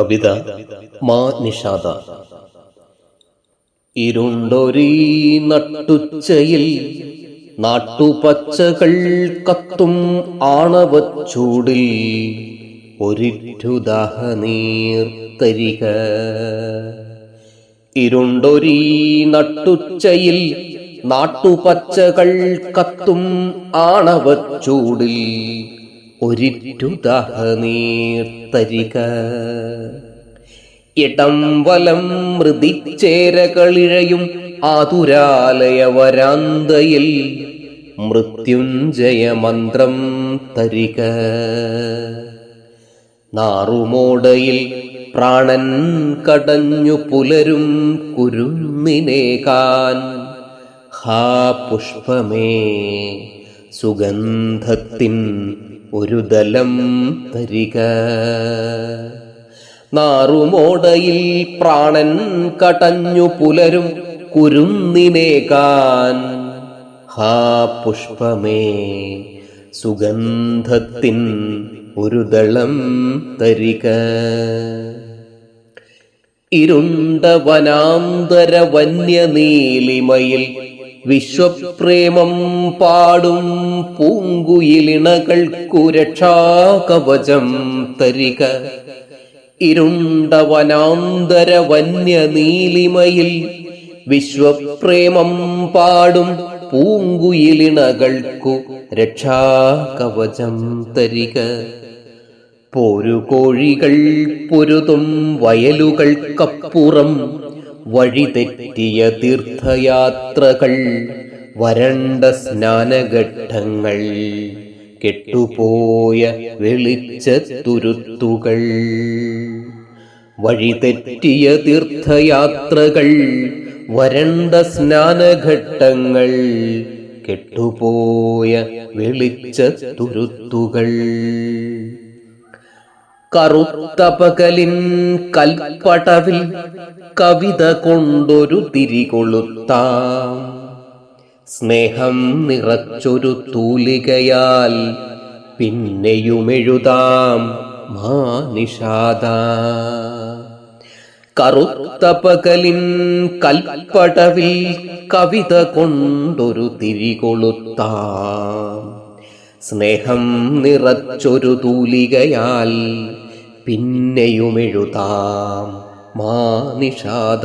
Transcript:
കവിത മാ നിഷാദ. ഇരുണ്ടൊരീ നട്ടുച്ചയിൽ നാട്ടുപച്ചകൾ കത്തും ആണവച്ചൂടിൽ ഒരിറ്റുദാഹ നീർത്തരിക ഇരുണ്ടൊരീ നട്ടുച്ചയിൽ നാട്ടുപച്ചകൾ കത്തും ആണവച്ചൂടിൽ ഒരിറ്റുദാഹ നീർത്തരിക ഇടം വലം മൃതിച്ചേരകളിഴയും ആതുരാലയ വരാന്തയിൽ മൃത്യുഞ്ജയ മന്ത്രം തരിക. നാറുമോടയിൽ പ്രാണൻ കടഞ്ഞു പുലരും കുരുന്നിനേകാൻ. ഹാ പുഷ്പമേ. സുഗന്ധത്തിൻ ഒരു ദലം തരിക. നാറുമോടയിൽ പ്രാണൻ കടഞ്ഞു പുലരും കുരുന്നിനേകാൻ. ഹാ പുഷ്പമേ സുഗന്ധത്തിൻ ഒരു ദളം തരിക. ഇരുണ്ട വനാന്തര വന്യനീലിമയിൽ വിശ്വപ്രേമം പാടും പൂങ്കുയിലിണകൾക്കു രക്ഷാകവചം തരിക. ഇരുണ്ട വനാന്തര വന്യ നീലിമയിൽ വിശ്വപ്രേമം പാടും പൂങ്കുയിലിണകൾക്കു രക്ഷാകവചം തരിക. പോരുകോഴികൾ പൊരുതും വയലുകൾക്കപ്പുറം വഴിതെറ്റിയ തീർത്ഥയാത്രകൾ വരണ്ട സ്നാനഘട്ടങ്ങൾ കെട്ടുപോയ വെളിച്ചത്തുരുത്തുകൾ. വഴിതെറ്റിയ തീർത്ഥയാത്രകൾ വരണ്ട സ്നാനഘട്ടങ്ങൾ കെട്ടുപോയ വെളിച്ചത്തുരുത്തുകൾ. കറുത്ത പകലിൻ കൽപ്പടവിൽ കവിത കൊണ്ടൊരു തിരികൊളുത്താം സ്നേഹം നിറച്ചൊരു തൂലികയാൽ പിന്നെയുമെഴുതാം മാ നിഷാദ കറുത്ത പകലിൻ കൽപ്പടവിൽ കവിത കൊണ്ടൊരു തിരികൊളുത്താം സ്നേഹം നിറച്ചൊരു തൂലികയാൽ പിന്നെയുമെഴുതാം മാ നിഷാദ.